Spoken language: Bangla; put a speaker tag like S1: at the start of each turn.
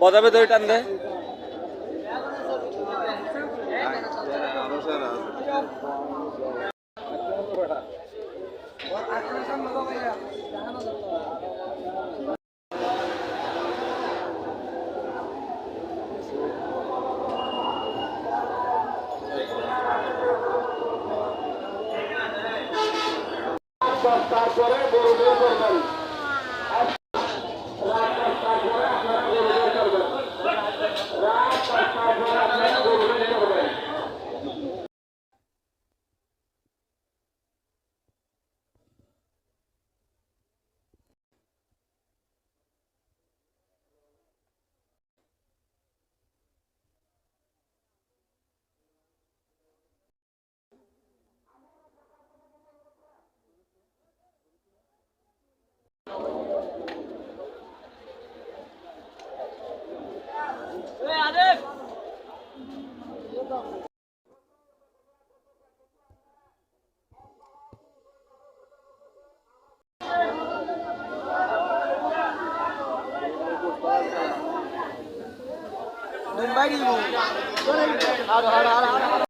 S1: বজাবে ধরে টান দে
S2: তারপরে গরু বাইরে